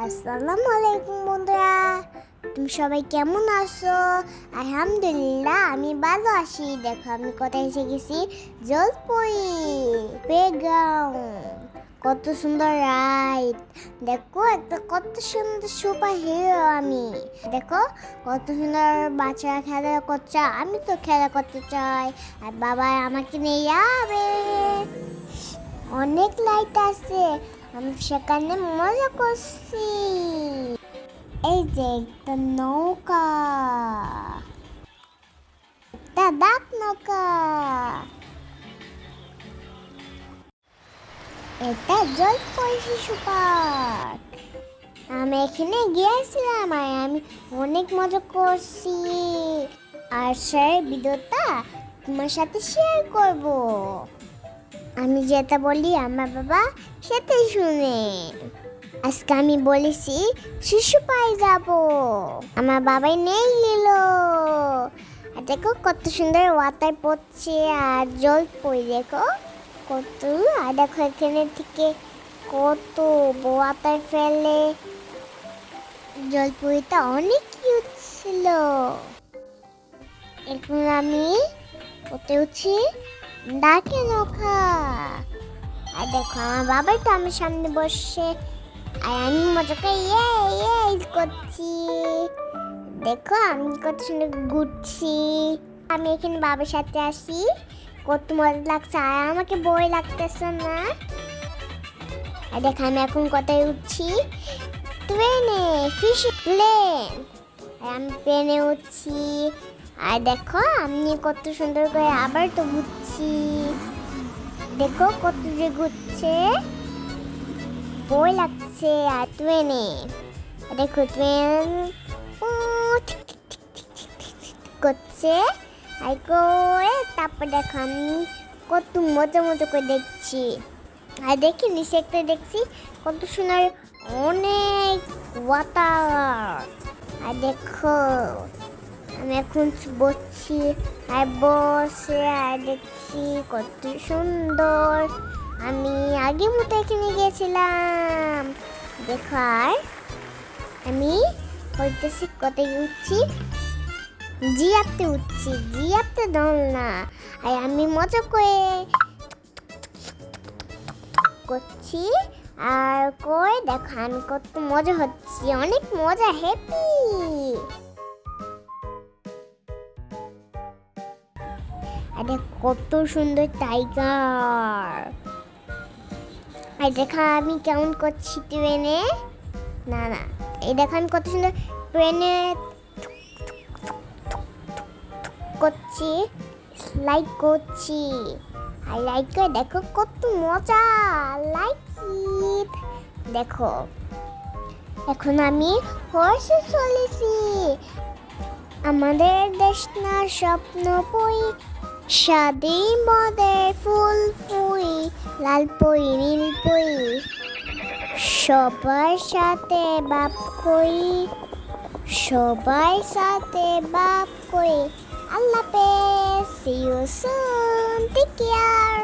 আসসালামু আলাইকুম বন্ধুরা। তুমি সবাই কেমন আছো? আলহামদুলিল্লাহ, আমি ভালো আছি। দেখো, আমি কোথায় এসে গেছি? জলপরি প্লেগ্রাউন্ড কত সুন্দর রাইড। দেখো, একটা কত সুন্দর সুপার হিরো আমি। দেখো, কত সুন্দর বাচ্চারা খেলা করছে। আমি তো খেলা করতে চাই। আর বাবা আমাকে নিয়ে যাবে। অনেক লাইট আছে। আমি সেখানে মজা করছি এই যে একটা নৌকা একটা ডাক নৌকা এটা জলপরি শিশু পার্ক আমি এখানে গিয়েছিলাম আর আমি অনেক মজা করছি আর সেই ভিডিওটা তোমার সাথে শেয়ার করব আমি যেটা বলি, আমার বাবা সেটাই শুনে। আজকে আমি বলেছি, শিশু পায়ে যাব। আমার বাবাই নেই নিল। আর দেখো, কত সুন্দর ওয়াতায় পড়ছে আর জল পড়ে, দেখো। কত, আর দেখো এখানে থেকে কত ওয়াটার ফেলে জলপুরিটা অনেক কিউট ছিল। এখন আমি কোথায় উঠছি ডাকে নৌকা। আর দেখো, আমার বাবাই তো আমার সামনে বসে আর আমি মজা করে ইয়ে ইয়ে করছি। দেখো, আমি কত সুন্দর ঘুরছি। আমি এখানে বাবার সাথে আসি। কত মজা লাগছে। আর আমাকে বই লাগতেছে না। আর দেখো, আমি এখন কোথায় উঠছি? ট্রেনে ফিশ প্লেন আমি প্লেনে উঠছি। আর দেখো, আমি কত সুন্দর করে আবার তো ঘুরছি। দেখো কত যে ঘুরছে। বই লাগছে আর ট্রেনে। দেখো ট্রেন করছে। আর করে তারপর দেখো আমি কত মজা মজা করে দেখছি। আর দেখি নিচে একটা দেখছি, কত সুন্দর অনেক ওয়াটার। আর দেখো আমি এখন বসছি। আর বসে আর দেখছি, কত সুন্দর। আমি আগে মতো এখানে গেছিলাম দেখো আমি হইতেছি কোথায় উঠছি? জি জিয়াতে উঠছি জি জিয়াতে দল না। আর আমি মজা করে করছি। আর কই, দেখো আমি কত মজা হচ্ছি। অনেক মজা হ্যাপি আরে কত সুন্দর টাইগার আর দেখা, আমি কেমন করছি ট্রেনে? না না, এই দেখা কত সুন্দর ট্রেনে করছি লাইক করছি। আর লাইক করে দেখো কত মজা লাইক দেখো, এখন আমি হর্ষে চলেছি। আমাদের দেশ না স্বপ্ন বই সাদে মদে ফুল ফুই, লাল পই, নীল পই। সবার সাথে বাপ কই, সবার সাথে বাপ কই। আল্লাহ pay see you soon take care